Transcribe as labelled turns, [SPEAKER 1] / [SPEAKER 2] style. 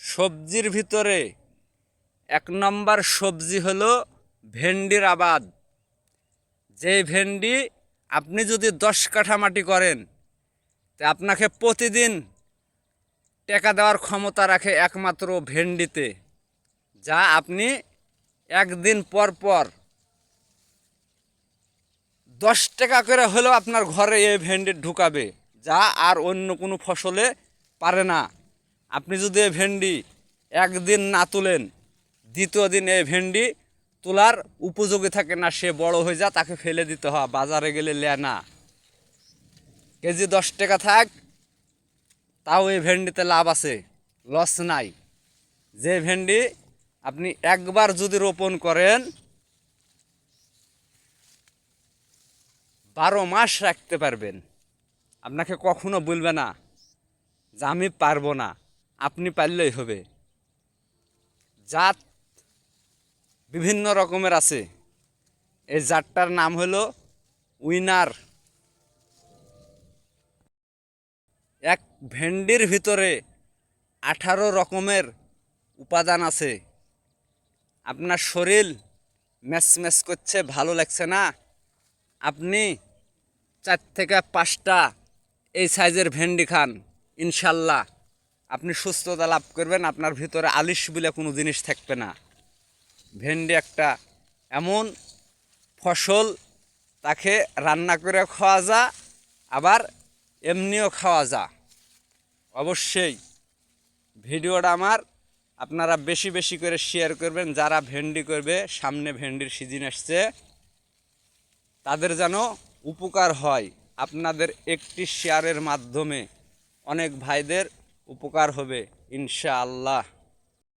[SPEAKER 1] সবজির ভিতরে এক নম্বর সবজি হলো ভেন্ডির আবাদ। যে ভেন্ডি আপনি যদি দশ কাঠা মাটি করেন, তা আপনাকে প্রতিদিন টাকা দেওয়ার ক্ষমতা রাখে একমাত্র ভেন্ডিতে, যা আপনি একদিন পর পর দশ টাকা করে হলেও আপনার ঘরে এই ভেন্ডি ঢুকাবে, যা আর অন্য কোনো ফসলে পারে না। আপনি যদি এই ভেন্ডি একদিন না তুলেন, দ্বিতীয় দিন এই ভেন্ডি তোলার উপযোগী থাকে না, সে বড় হয়ে যা, তাকে ফেলে দিতে হয়, বাজারে গেলে লে না। কেজি দশ টাকা থাক, তাও এই ভেন্ডিতে লাভ আছে, লস নাই। যে ভেন্ডি আপনি একবার যদি রোপণ করেন, বারো মাস রাখতে পারবেন। আপনাকে কখনো বলবে না যে আমি পারব না। আপনি পারলেই হবে। জাত বিভিন্ন রকমের আছে। এই জাতটার নাম হলো উইনার। এক ভেন্ডির ভিতরে আঠারো রকমের উপাদান আছে। আপনার শরীর ম্যাচ করছে, ভালো লাগছে না। আপনি চার থেকে পাঁচটা এই সাইজের ভেন্ডি খান, ইনশাল্লাহ। আপনি সুস্থতা লাভ করবেন, আপনার ভিতরে আলিশ বলে কোনো জিনিস থাকবে না। ভেন্ডি একটা এমন ফসল, তাকে রান্না করে খাওয়া যা, আবার এমনিও খাওয়া যা। অবশ্যই ভিডিওটা আমার আপনারা বেশি বেশি করে শেয়ার করবেন, যারা ভেন্ডি করবে, সামনে ভেন্ডির সিজন আসছে, তাদের যেন উপকার হয়। আপনাদের একটি শেয়ারের মাধ্যমে অনেক ভাইদের উপকার হবে ইনশাআল্লাহ।